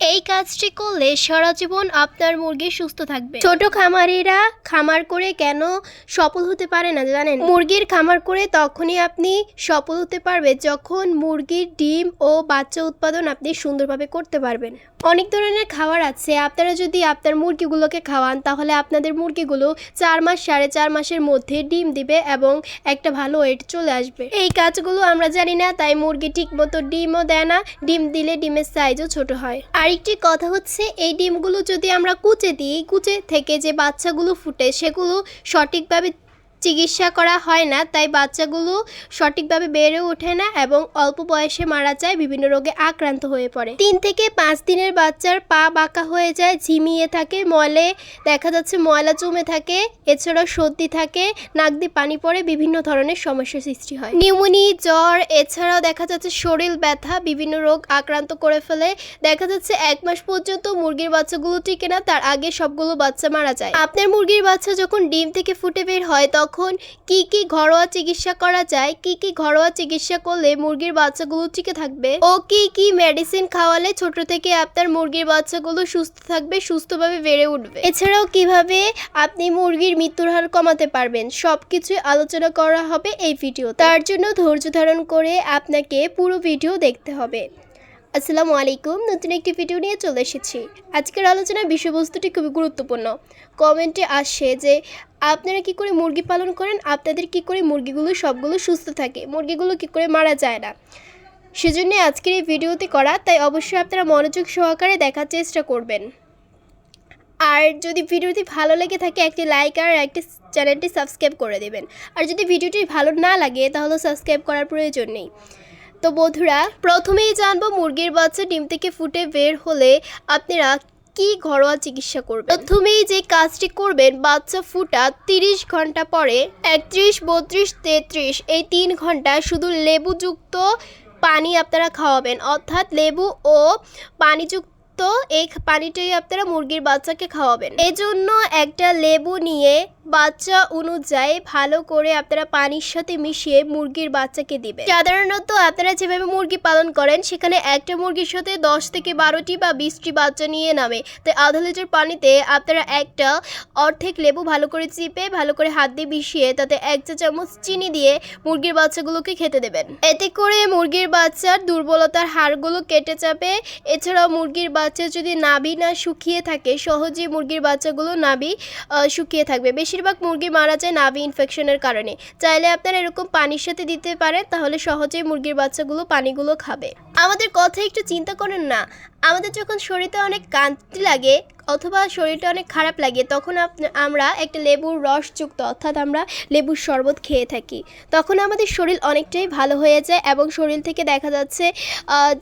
এই কাজটি করলে সারা জীবন আপনার মুরগি সুস্থ থাকবে। ছোট খামারিরা খামার করে কেন সফল হতে পারে না জানেন? মুরগির খামার করে তখনই আপনি সফল হতে পারবে যখন মুরগির ডিম ও বাচ্চা উৎপাদন আপনি সুন্দরভাবে করতে পারবেন। অনেক ধরনের খাবার আছে। আপনারা যদি আপনার মুরগিগুলোকে খাওয়ান, তাহলে আপনাদের মুরগিগুলো চার মাস, সাড়ে চার মাসের মধ্যে ডিম দিবে এবং একটা ভালো ওয়েট চলে আসবে। এই কাজগুলো আমরা জানি না, তাই মুরগি ঠিক মতো ডিমও দেয় না। ডিম দিলে ডিমের সাইজও ছোট হয়। আরেকটি কথা হচ্ছে, এই ডিমগুলো যদি আমরা কুচে দিই, কুচে থেকে যে বাচ্চাগুলো ফুটে, সেগুলো সঠিকভাবে চিকিৎসা করা হয় না, তাই বাচ্চাগুলো সঠিকভাবে বেড়ে ওঠে না এবং অল্প বয়সে মারা যায়, বিভিন্ন রোগে আক্রান্ত হয়ে পড়ে। তিন থেকে পাঁচ দিনের বাচ্চার পা বাঁকা হয়ে যায়, ঝিমিয়ে থাকে, মলে, দেখা যাচ্ছে ময়লা জমে থাকে, এছাড়াও সর্দি থাকে, নাক দিয়ে পানি পড়ে, বিভিন্ন ধরনের সমস্যার সৃষ্টি হয়। নিউমোনি জ্বর, এছাড়াও দেখা যাচ্ছে শরীর ব্যথা, বিভিন্ন রোগ আক্রান্ত করে ফেলে। দেখা যাচ্ছে এক মাস পর্যন্ত মুরগির বাচ্চাগুলো টিকে না, তার আগে সবগুলো বাচ্চা মারা যায়। আপনার মুরগির বাচ্চা যখন ডিম থেকে ফুটে বের হয়, তখন কি কি ঘরোয়া চিকিৎসা করা যায়, কি কি ঘরোয়া চিকিৎসা করলে মুরগির বাচ্চাগুলো টিকে থাকবে ও কি কি মেডিসিন খাওয়ালে ছোট থেকে আপনার মুরগির বাচ্চাগুলো সুস্থ থাকবে, সুস্থভাবে বেড়ে উঠবে। এছাড়াও কীভাবে আপনি মুরগির মৃত্যুর হার কমাতে পারবেন সব সবকিছু আলোচনা করা হবে এই ভিডিও তার জন্য ধৈর্য ধারণ করে আপনাকে পুরো ভিডিও দেখতে হবে। আসসালামু আলাইকুম, নতুন একটি ভিডিও নিয়ে চলে এসেছি। আজকের আলোচনার বিষয়বস্তুটি খুবই গুরুত্বপূর্ণ। কমেন্টে আসে যে, আপনারা কি করে মুরগি পালন করেন? আপনাদের কি করে মুরগিগুলো সবগুলো সুস্থ থাকে? মুরগিগুলো কি করে মারা যায় না? সেজন্য আজকের এই ভিডিওতে করা, তাই অবশ্যই আপনারা মনোযোগ সহকারে দেখার চেষ্টা করবেন। আর যদি ভিডিওটি ভালো লেগে থাকে, একটি লাইক আর একটি চ্যানেলটি সাবস্ক্রাইব করে দেবেন। আর যদি ভিডিওটি ভালো না লাগে, তাহলে সাবস্ক্রাইব করার প্রয়োজন নেই। তো বন্ধুরা, প্রথমেই জানব মুরগির বাচ্চা ডিম থেকে ফুটে বের হলে আপনারা কি ঘরোয়া চিকিৎসা করবেন? প্রথমেই যে কাজটি করবেন, বাচ্চা ফুটা তিরিশ ঘণ্টা পরে একত্রিশ, বত্রিশ, তেত্রিশ, এই তিন ঘণ্টা শুধু লেবুযুক্ত পানি আপনারা খাওয়াবেন। অর্থাৎ লেবু ও পানিযুক্ত এই পানিটাই আপনারা মুরগির বাচ্চাকে খাওয়াবেন। এজন্য একটা লেবু নিয়ে বাচ্চা অনুযায়ী ভালো করে আপনারা পানির সাথে মিশিয়ে মুরগির বাচ্চাকে দিবেন। সাধারণত আপনারা যেভাবে মুরগি পালন করেন, সেখানে একটা মুরগির সাথে দশ থেকে বারোটি বা বিশটি বাচ্চা নিয়ে নামে। তাই আধা লিটার পানিতে আপনারা একটা অর্ধেক লেবু ভালো করে চিপে, ভালো করে হাত দিয়ে মিশিয়ে তাতে এক চা চামচ চিনি দিয়ে মুরগির বাচ্চাগুলোকে খেতে দেবেন। এতে করে মুরগির বাচ্চার দুর্বলতার হাড়গুলো কেটে যাবে। এছাড়াও মুরগির বাচ্চা যদি নাবি না শুকিয়ে থাকে সহজে মুরগির বাচ্চাগুলো নাবি শুকিয়ে থাকবে। বেশিরভাগ মুরগি মারা যায় নাভি ইনফেকশনের কারণে। চাইলে আপনারা এরকম পানির সাথে দিতে পারেন, তাহলে সহজেই মুরগির বাচ্চাগুলো পানিগুলো খাবে। আমাদের কথা একটু চিন্তা করেন না। আমাদের যখন শরীরে অনেক কান্তি লাগে অথবা শরীরটা অনেক খারাপ লাগে, তখন আমরা একটা লেবুর রসযুক্ত অর্থাৎ আমরা লেবুর শরবত খেয়ে থাকি। তখন আমাদের শরীর অনেকটাই ভালো হয়ে যায় এবং শরীর থেকে দেখা যাচ্ছে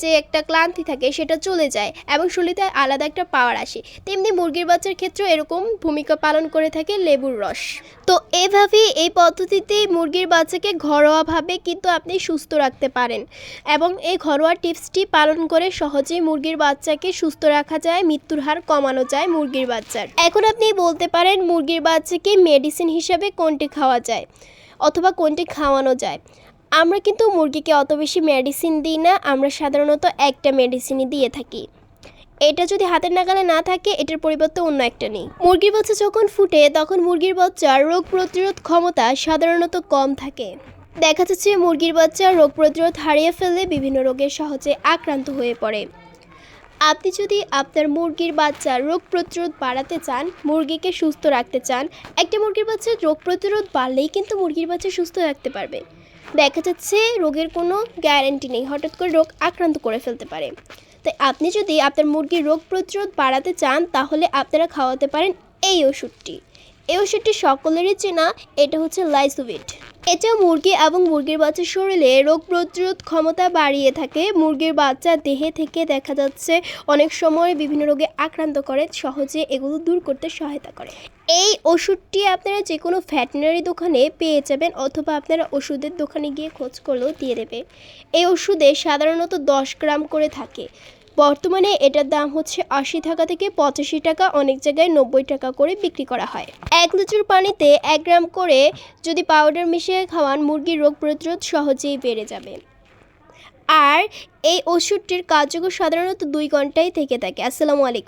যে একটা ক্লান্তি থাকে সেটা চলে যায় এবং শরীরে আলাদা একটা পাওয়ার আসে। তেমনি মুরগির বাচ্চার ক্ষেত্রেও এরকম ভূমিকা পালন করে থাকে লেবুর রস। তো এভাবে এই পদ্ধতিতে মুরগির বাচ্চাকে ঘরোয়াভাবে কিন্তু আপনি সুস্থ রাখতে পারেন এবং এই ঘরোয়া টিপসটি পালন করে সহজেই মুরগির বাচ্চাকে সুস্থ রাখা যায়, মৃত্যুর হার কমানো যায় মুরগির বাচ্চার। এখন আপনি বলতে পারেন মুরগির বাচ্চাকে মেডিসিন হিসাবে কোনটি খাওয়া যায় অথবা কোনটি খাওয়ানো যায়। আমরা কিন্তু মুরগিকে অত বেশি মেডিসিন দিই না, আমরা সাধারণত একটা মেডিসিনই দিয়ে থাকি। এটা যদি হাতের নাগালে না থাকে, এটার পরিবর্তে অন্য একটা নেই। মুরগির বাচ্চা যখন ফুটে, তখন মুরগির বাচ্চার রোগ প্রতিরোধ ক্ষমতা সাধারণত কম থাকে। দেখা যাচ্ছে মুরগির বাচ্চা রোগ প্রতিরোধ হারিয়ে ফেললে বিভিন্ন রোগে সহজে আক্রান্ত হয়ে পড়ে। আপনি যদি আপনার মুরগির বাচ্চার রোগ প্রতিরোধ বাড়াতে চান, মুরগিকে সুস্থ রাখতে চান, একটা মুরগির বাচ্চার রোগ প্রতিরোধ বাড়লেই কিন্তু মুরগির বাচ্চা সুস্থ রাখতে পারবে। দেখা যাচ্ছে রোগের কোনো গ্যারান্টি নেই, হঠাৎ করে রোগ আক্রান্ত করে ফেলতে পারে। তাই আপনি যদি আপনার মুরগির রোগ প্রতিরোধ বাড়াতে চান, তাহলে আপনারা খাওয়াতে পারেন এই ওষুধটি। এই ওষুধটি সকলেরই চেনা, এটা হচ্ছে লাইসোভিট এটা মুরগি এবং মুরগির বাচ্চার শরীরে রোগ প্রতিরোধ ক্ষমতা বাড়িয়ে থাকে। মুরগির বাচ্চা দেহে থেকে দেখা যাচ্ছে অনেক সময় বিভিন্ন রোগে আক্রান্ত করে, সহজে এগুলো দূর করতে সহায়তা করে। এই ওষুধটি আপনারা যে কোনো ভ্যাটেনারি দোকানে পেয়ে যাবেন অথবা আপনারা ওষুধের দোকানে গিয়ে খোঁজ করলেও দিয়ে দেবে। এই ওষুধে সাধারণত দশ গ্রাম করে থাকে। বর্তমানে এটার দাম হচ্ছে আশি টাকা থেকে পঁচাশি টাকা, অনেক জায়গায় নব্বই টাকা করে বিক্রি করা হয়। এক লিটার পানিতে এক গ্রাম করে যদি পাউডার মিশিয়ে খাওয়ান, মুরগির রোগ প্রতিরোধ সহজেই বেড়ে যাবে। আর এই ওষুধটির কার্যকর সাধারণত দুই ঘন্টাই থেকে থাকে। আসসালামু আলাইকুম।